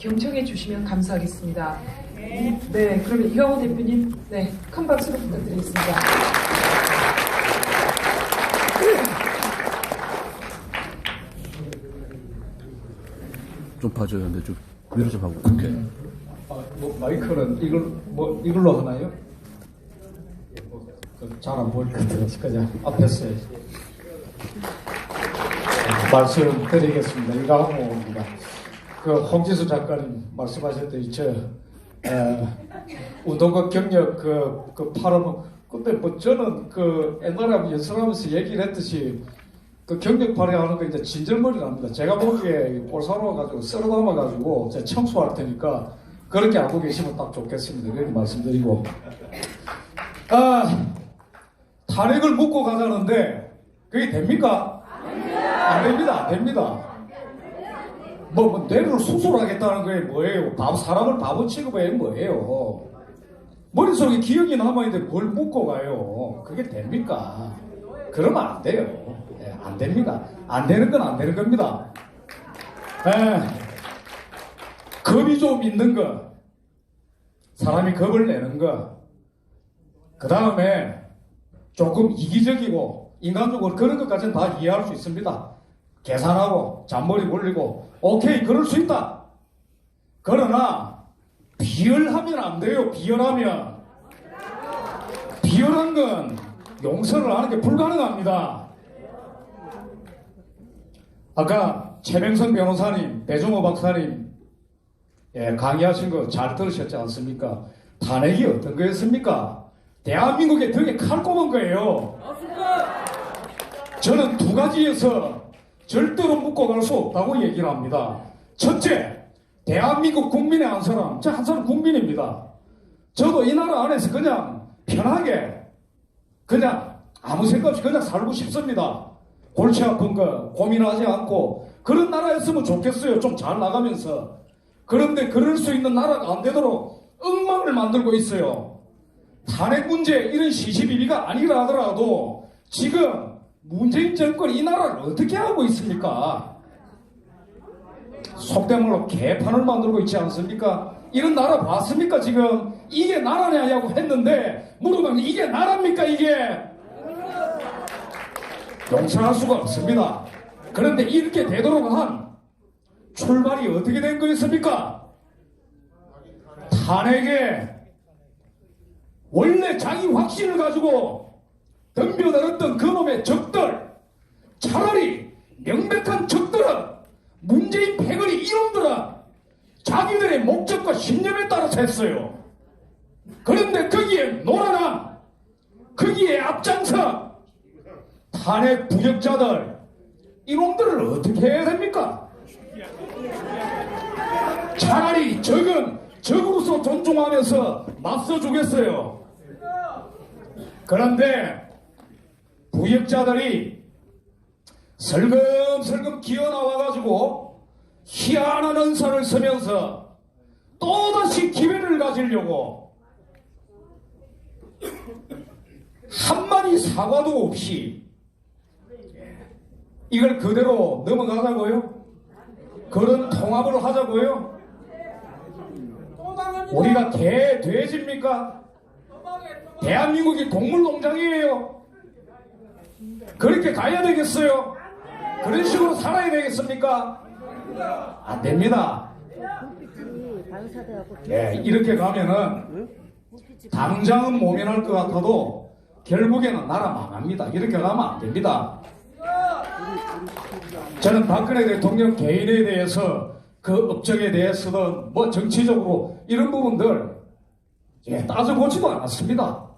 경청해 주시면 감사하겠습니다. 네, 그러면 이강호 대표님, 네, 큰 박수로 부탁드리겠습니다. 좀 봐줘요. 근데 좀 위로 좀 하고. 오케이. 아, 뭐 마이크는 이걸 뭐 이걸로 하나요? 잘 안 보일 것 같아서 그냥 앞에서 네, 말씀드리겠습니다. 이강호입니다. 그 홍지수 작가님 말씀하셨듯이 저 에, 운동과 경력 그, 그 팔아먹 근데 뭐 저는 그 옛날에 연설하면서 얘기를 했듯이 그 경력 발휘하는 거 이제 진절머리 납니다. 제가 보기에 볼 사놓아가지고 썰어 담아가지고 제가 청소할 테니까 그렇게 알고 계시면 딱 좋겠습니다. 그렇게 말씀드리고. 아, 탄핵을 묻고 가자는데 그게 됩니까? 안 됩니다. 안 됩니다. 뭐, 뭐 뇌를 수술하겠다는 거에 뭐예요? 바보, 사람을 바보 취급해 뭐예요? 머릿속에 기억이 남아있는데 뭘 묻고 가요? 그게 됩니까? 그러면 안 돼요. 예, 안 됩니다. 안 되는 건 안 되는 겁니다. 예, 겁이 좀 있는 거, 사람이 겁을 내는 거, 그 다음에 조금 이기적이고 인간적으로 그런 것까지는 다 이해할 수 있습니다. 계산하고 잔머리 굴리고 오케이 그럴 수 있다. 그러나 비열하면 안 돼요. 비열하면 비열한 건 용서를 하는 게 불가능합니다. 아까 최명선 변호사님, 배종호 박사님 예, 강의하신 거 잘 들으셨지 않습니까? 탄핵이 어떤 거였습니까? 대한민국의 등에 칼 꼽은 거예요. 저는 두 가지에서 절대로 묶고 갈수 없다고 얘기를 합니다. 첫째, 대한민국 국민의 한 사람, 저 한 사람 국민입니다. 저도 이 나라 안에서 그냥 편하게, 그냥 아무 생각 없이 그냥 살고 싶습니다. 골치 아픈 거 고민하지 않고 그런 나라였으면 좋겠어요. 좀 잘 나가면서. 그런데 그럴 수 있는 나라가 안 되도록 엉망을 만들고 있어요. 탄핵 문제 이런 시시비비가 아니라 하더라도 지금 문재인 정권이 이 나라를 어떻게 하고 있습니까? 속대물로 개판을 만들고 있지 않습니까? 이런 나라 봤습니까 지금? 이게 나라냐고 했는데 물어보면 이게 나라입니까 이게? 용서할 수가 없습니다. 그런데 이렇게 되도록 한 출발이 어떻게 된 거였습니까? 탄핵에 원래 자기 확신을 가지고 덤벼들었던 그놈의 적들 차라리 명백한 적들은 문재인 패거리 이놈들은 자기들의 목적과 신념에 따라서 했어요. 그런데 거기에 노란함 거기에 앞장서 탄핵 부역자들 이놈들을 어떻게 해야 됩니까? 차라리 적은 적으로서 존중하면서 맞서주겠어요. 그런데 부역자들이 설금설금 기어 나와가지고 희한한 언사를 쓰면서 또다시 기회를 가지려고 한마디 사과도 없이 이걸 그대로 넘어가자고요? 그런 통합을 하자고요? 우리가 개, 돼지입니까? 대한민국이 동물농장이에요. 그렇게 가야 되겠어요? 그런 식으로 살아야 되겠습니까? 안 됩니다. 예, 이렇게 가면은 당장은 모면할 것 같아도 결국에는 나라 망합니다. 이렇게 가면 안 됩니다. 저는 박근혜 대통령 개인에 대해서 그 업적에 대해서는 뭐 정치적으로 이런 부분들 예, 따져보지도 않았습니다.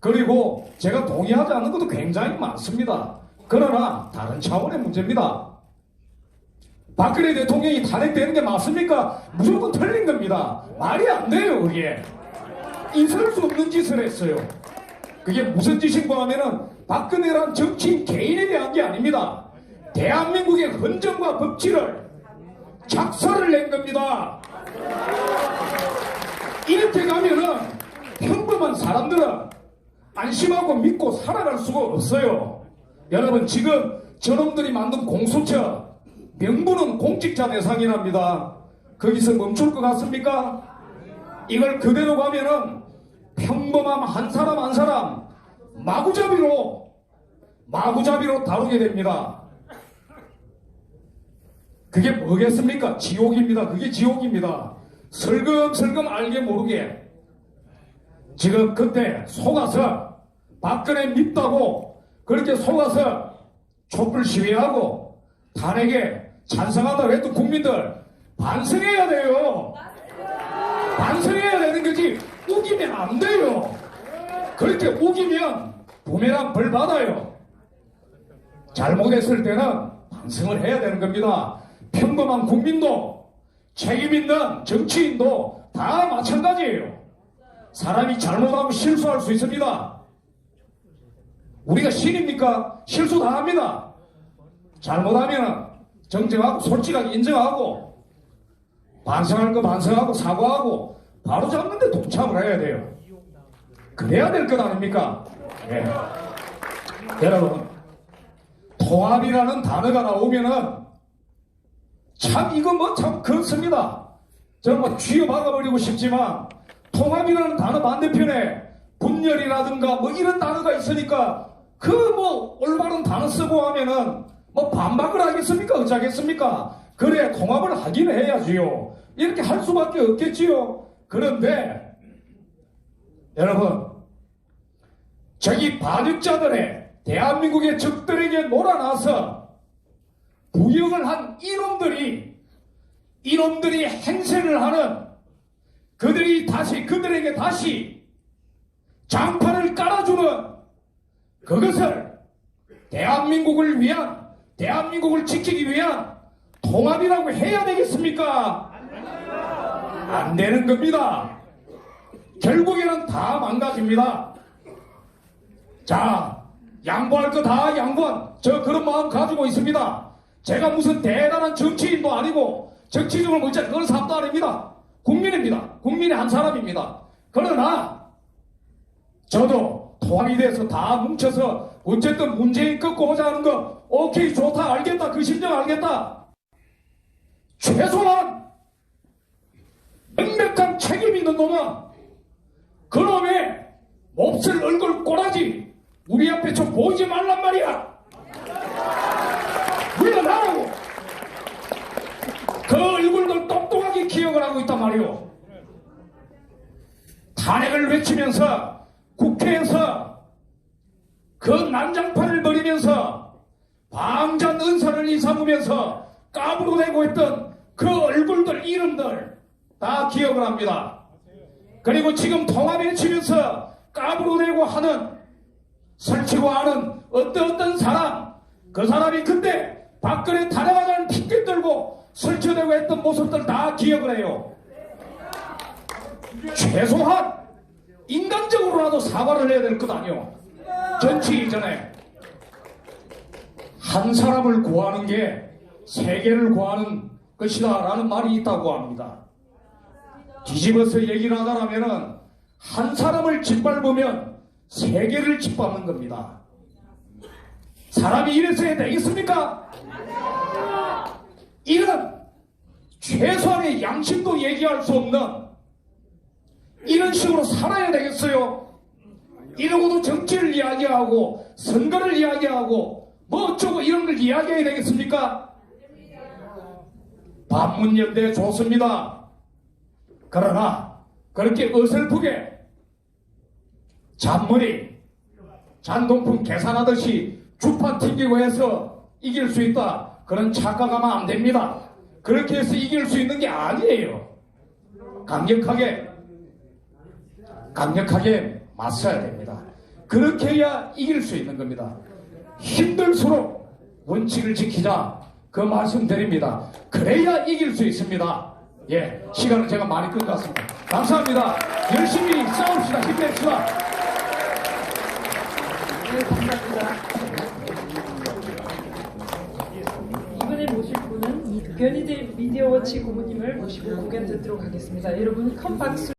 그리고 제가 동의하지 않는 것도 굉장히 많습니다. 그러나 다른 차원의 문제입니다. 박근혜 대통령이 탄핵되는 게 맞습니까? 무조건 틀린 겁니다. 말이 안 돼요, 그게. 있을 수 없는 짓을 했어요. 그게 무슨 짓인가 하면은 박근혜란 정치인 개인에 대한 게 아닙니다. 대한민국의 헌정과 법치를 작사를 낸 겁니다. 이렇게 가면은 평범한 사람들은 안심하고 믿고 살아갈 수가 없어요. 여러분 지금 저놈들이 만든 공수처 명분은 공직자 대상이랍니다. 거기서 멈출 것 같습니까? 이걸 그대로 가면은 평범한 한 사람 한 사람 마구잡이로 마구잡이로 다루게 됩니다. 그게 뭐겠습니까? 지옥입니다. 그게 지옥입니다. 설금설금 알게 모르게 지금 그때 속아서 박근혜 밉다고 그렇게 속아서 촛불 시위하고 탄핵에 찬성한다고 했던 국민들 반성해야 돼요. 반성해야 되는 거지 우기면 안 돼요. 그렇게 우기면 부메랑 벌 받아요. 잘못했을 때는 반성을 해야 되는 겁니다. 평범한 국민도 책임 있는 정치인도 다 마찬가지예요. 사람이 잘못하면 실수할 수 있습니다. 우리가 신입니까? 실수 다 합니다. 잘못하면 정정하고 솔직하게 인정하고 반성할 거 반성하고 사과하고 바로 잡는데 동참을 해야 돼요. 그래야 될 것 아닙니까? 예. 여러분, 통합이라는 단어가 나오면은 참 이거 뭐참 그렇습니다. 정말 쥐어 박아버리고 싶지만 통합이라는 단어 반대편에 분열이라든가 뭐 이런 단어가 있으니까 그 뭐 올바른 단어 쓰고 하면은 뭐 반박을 하겠습니까? 어쩌겠습니까? 그래 통합을 하긴 해야지요. 이렇게 할 수밖에 없겠지요. 그런데 여러분 저기 반역자들의 대한민국의 적들에게 몰아나서 부역을 한 이놈들이 이놈들이 행세를 하는 그들이 다시 그들에게 다시 장판을 깔아주는 그것을 대한민국을 위한 대한민국을 지키기 위한 통합이라고 해야 되겠습니까? 안 되는 겁니다. 결국에는 다 망가집니다. 자, 양보할 거 다 양보한 저 그런 마음 가지고 있습니다. 제가 무슨 대단한 정치인도 아니고 정치적으로 못지 그런 사람도 아닙니다. 국민입니다. 국민의 한 사람입니다. 그러나 저도 통합이 돼서 다 뭉쳐서 어쨌든 문재인 꺾고 오자 하는 거 오케이 좋다 알겠다 그 심정 알겠다. 최소한 명백한 책임 있는 놈은 그놈의 몹쓸 얼굴 꼬라지 우리 앞에 좀 보이지 말란 말이야. 물러나라고. 그 얼굴들 똑똑하게 기억을 하고 있단 말이오. 탄핵을 외치면서 국회에서 그 난장판을 벌이면서 방전 은사를 이삼으면서 까불고 대고 했던 그 얼굴들 이름들 다 기억을 합니다. 그리고 지금 통합 외치면서 까불고 대고 하는 설치고 하는 어떤 어떤 사람 그 사람이 그때 박근혜 탄핵하자는 핑계 들고 설치되고 했던 모습들 다 기억을 해요. 최소한 인간적으로라도 사과를 해야 될 것 아니오. 정치 이전에 한 사람을 구하는 게 세계를 구하는 것이다라는 말이 있다고 합니다. 뒤집어서 얘기를 하자면은 한 사람을 짓밟으면 세계를 짓밟는 겁니다. 사람이 이래서 해야 되겠습니까? 이런 최소한의 양심도 얘기할 수 없는 이런 식으로 살아야 되겠어요? 이러고도 정치를 이야기하고 선거를 이야기하고 뭐 어쩌고 이런 걸 이야기해야 되겠습니까? 반문연대 좋습니다. 그러나 그렇게 어설프게 잔머리 잔동풍 계산하듯이 주판 튕기고 해서 이길 수 있다. 그런 착각하면 안 됩니다. 그렇게 해서 이길 수 있는 게 아니에요. 강력하게 강력하게 맞서야 됩니다. 그렇게 해야 이길 수 있는 겁니다. 힘들수록 원칙을 지키자 그 말씀 드립니다. 그래야 이길 수 있습니다. 예, 시간을 제가 많이 끈 것 같습니다. 감사합니다. 열심히 싸웁시다. 힘냅시다. 네, 감사합니다. 이번에 모실 분은 변희대 미디어워치 고모님을 모시고 고견 듣도록 하겠습니다. 여러분 큰 박수